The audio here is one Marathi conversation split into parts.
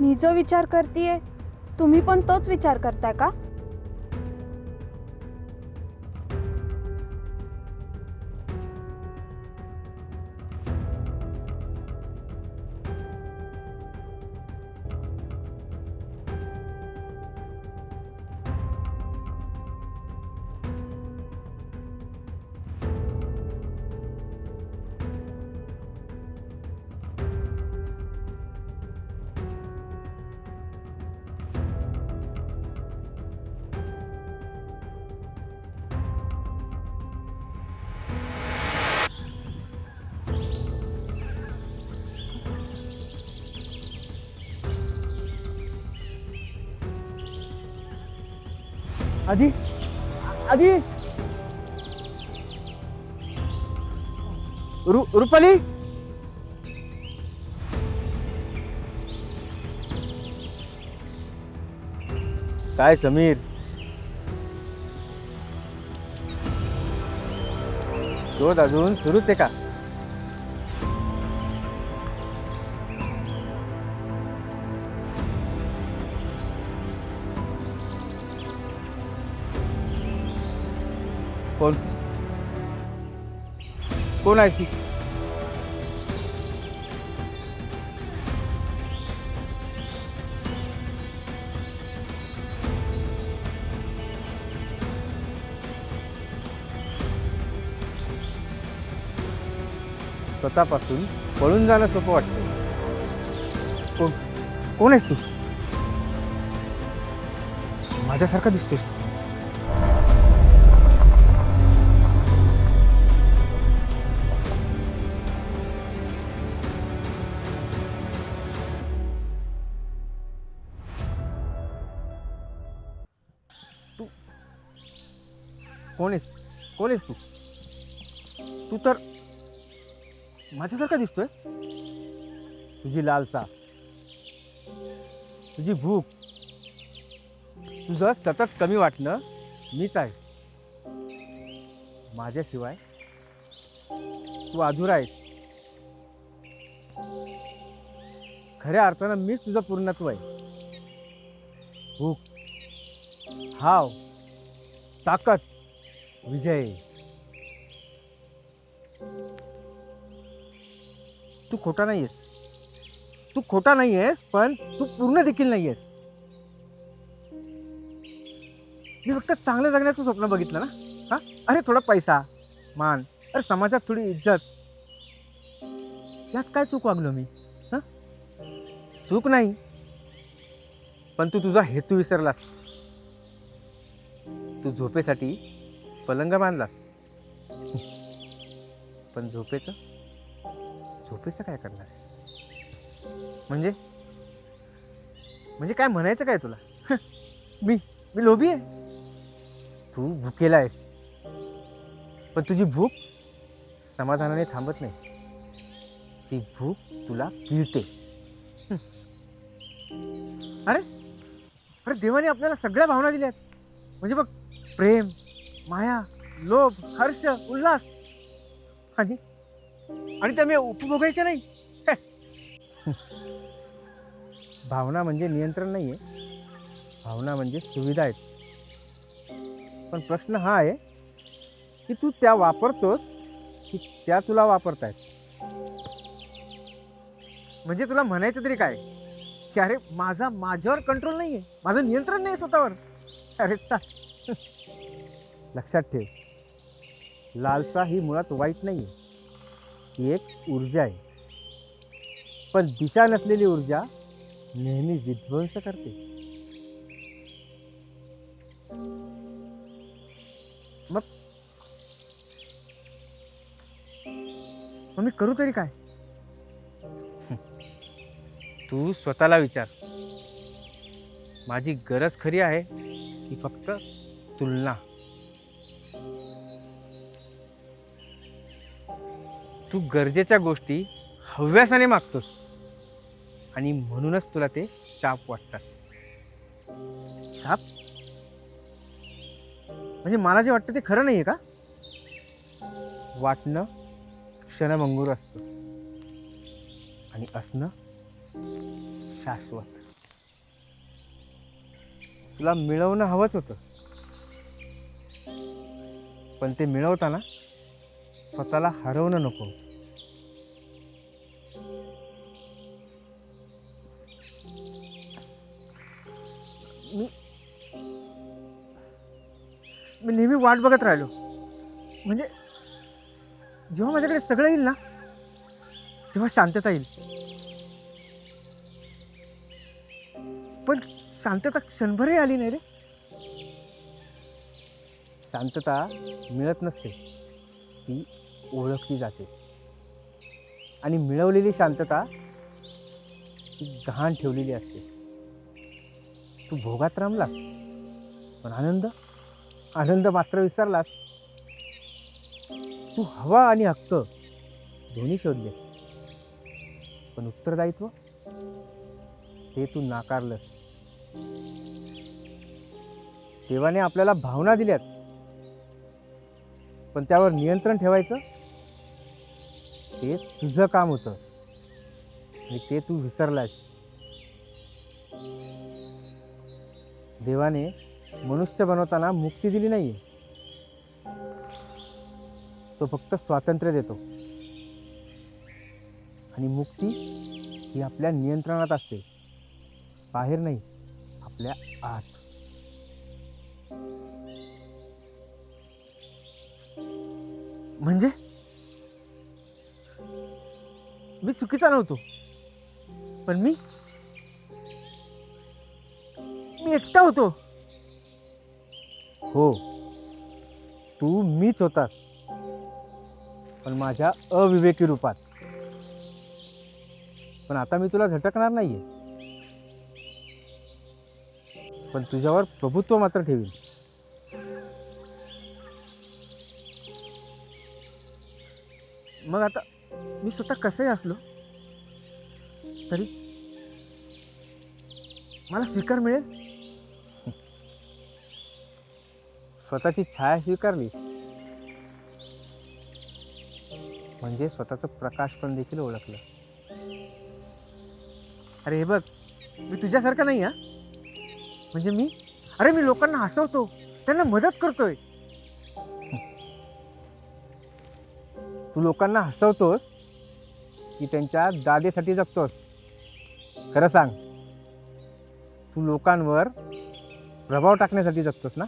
मी जो विचार करतेय तुम्ही पण तोच विचार करताय का? आधी? आधी? रु रुपाली? काय समीर? शोध अजून सुरूच आहे का? कोण? कोण आहे ती? स्वतःपासून पळून जाणं सोपं वाटतं. कोण? कोण आहेस तू? माझ्यासारखा दिसतोय आहेस? कोण आहेस तू? तू तर माझ्यासारखा दिसतोय तुझी लालसा. तुझी भूक. तुझं सतत कमी वाटणं मीच आहे. माझ्याशिवाय तू अधुरा आहेस. खऱ्या अर्थानं मीच तुझं पूर्णत्व आहे. भूक हाव ताकद विजय तू खोटा नाही आहेस तू खोटा नाही आहेस पण तू पूर्ण देखील नाही आहेस मी फक्त चांगलं जगण्याचं स्वप्न बघितलं ना? हा? अरे थोडा पैसा मान अरे समाजात थोडी इज्जत. यात काय चूक वागलो मी? हा? चूक नाही पण तू तुझा हेतू विसरलास. तू झोपेसाठी पलंग बांधला. पण झोपेचं? झोपेचं काय करणार? म्हणजे? म्हणजे काय म्हणायचं काय तुला? मी मी लोभी आहे. तू भुकेला आहेस. पण तुझी भूक समाधानाने थांबत नाही. ती भूक तुला पिळते. अरे अरे देवाने आपल्याला सगळ्या भावना दिल्यात. म्हणजे बघ प्रेम माया लोभ हर्ष उल्हास. आणि आणि त्या मी उपभोगायच्या नाही. भावना म्हणजे नियंत्रण नाही आहे भावना म्हणजे सुविधा आहेत. पण प्रश्न हा आहे की तू त्या वापरतोस की त्या तुला वापरतायत? म्हणजे तुला म्हणायचं तरी काय? की अरे माझा माझ्यावर कंट्रोल नाही आहे माझं नियंत्रण नाही आहे स्वतःवर. अरे चा. लक्षात ठेव. लालसा ही मुळात वाईट नाही आहे ही एक ऊर्जा आहे. पण दिशा नसलेली ऊर्जा नेहमी विध्वंस करते. मग मी करू तरी काय? तू स्वतःला विचार. माझी गरज खरी आहे की फक्त तुलना. तू गरजेच्या गोष्टी हव्यासाने मागतोस. आणि म्हणूनच तुला ते शाप वाटतात. शाप? म्हणजे मला जे वाटतं ते खरं नाही आहे का? वाटणं क्षणभंगूर असतं. आणि असणं शाश्वत. तुला मिळवणं हवंच होतं. पण ते मिळवताना स्वतःला हरवणं नको. मी मी नेहमी वाट बघत राहिलो. म्हणजे जेव्हा माझ्याकडे सगळं येईल ना तेव्हा शांतता येईल. पण शांतता क्षणभरही आली नाही रे. शांतता मिळत नसते. ती ओळखली जाते. आणि मिळवलेली शांतता ती गहाण ठेवलेली असते. तू भोगात रमलास? पण आनंद? आनंद मात्र विसरलास. तू हवा आणि हक्क दोन्ही शोधले. पण उत्तरदायित्व? ते तू नाकारलं देवाने आपल्याला भावना दिल्यात. पण त्यावर नियंत्रण ठेवायचं? ते तुझं काम होतं. आणि ते तू विसरलास देवाने मनुष्य बनवताना मुक्ती दिली नाहीये. तो फक्त स्वातंत्र्य देतो. आणि मुक्ती ही आपल्या नियंत्रणात असते. बाहेर नाही आपल्या आत. म्हणजे? मी चुकीचा नव्हतो. पण मी एकटा होतो. हो. तू मीच होतास. पण माझ्या अविवेकी रूपात. पण आता मी तुला झटकणार नाहीये. पण तुझ्यावर प्रभुत्व मात्र ठेवीन. मग आता मी स्वतः कसंही असलो तरी मला स्वीकार मिळेल? स्वतःची छाया स्वीकारली. म्हणजे स्वतःचं प्रकाश पण देखील ओळखलं. अरे हे बघ मी तुझ्यासारखा नाही हा? म्हणजे मी? अरे मी लोकांना हसवतो त्यांना मदत करतोय. तू लोकांना हसवतोस की त्यांच्या दादेसाठी जगतोस. खरं सांग तू लोकांवर प्रभाव टाकण्यासाठी जगतोस ना?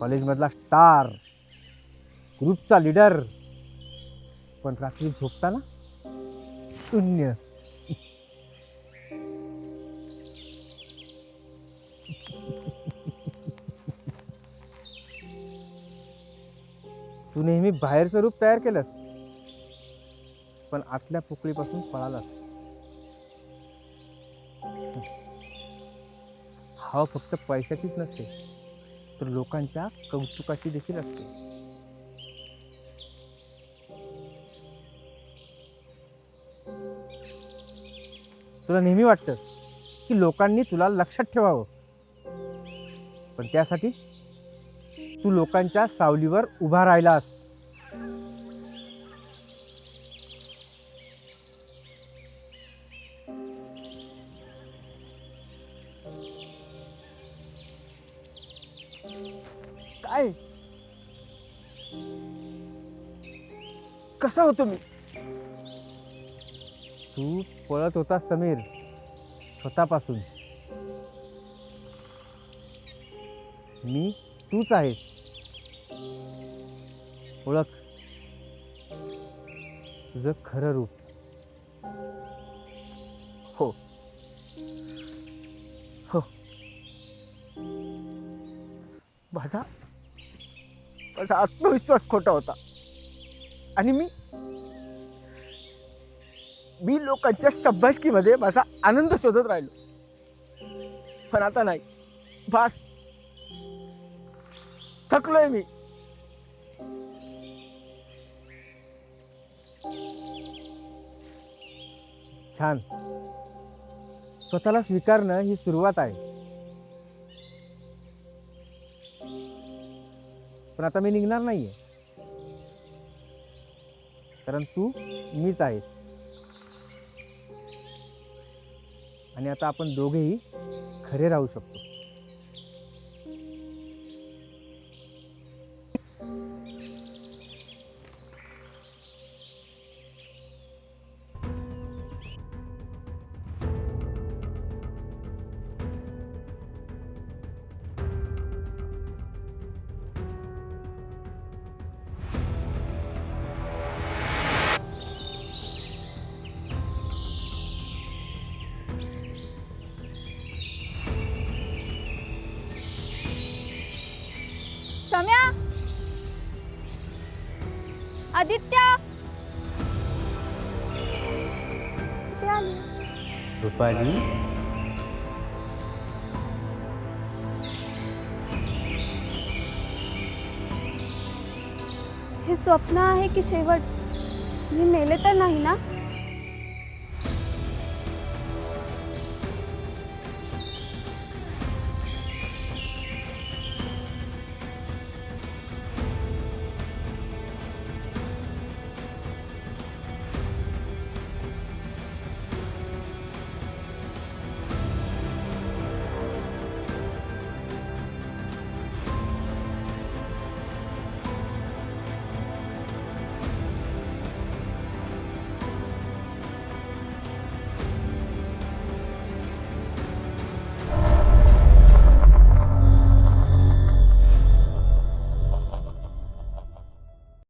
कॉलेजमधला स्टार ग्रुपचा लीडर. पण रात्री झोपताना शून्य. तू नेहमी बाहेरचं रूप तयार केलंस पण आतल्या पोकळीपासून पळालास. हवा फक्त पैशाचीच नसते. तर लोकांच्या कौतुकाची देखील असते. तुला नेहमी वाटतं की लोकांनी तुला लक्षात ठेवावं? पण त्यासाठी तू लोकांच्या सावलीवर उभा राहिलास. कसा होतो मी? तू पळत होता समीर स्वतःपासून. मी तूच आहेस. ओळख. तुझं खरं रूप. हो. हो. माझा माझा आत्मविश्वास खोटा होता. आणि मी मी लोकांच्या शब्बाशकीमध्ये माझा आनंद शोधत राहिलो. पण आता नाही. बास. थकलोय मी. छान. स्वतःला स्वीकारणं ही सुरुवात आहे. पण आता मी निघणार नाहीये. कारण तू मीच आहेस. आणि आता आपण दोघेही खरे राहू शकतो. सम्या? आदित्य? कुठे आली रुपाली? हे स्वप्न आहे की शेवट? मी मेले तर नाही ना?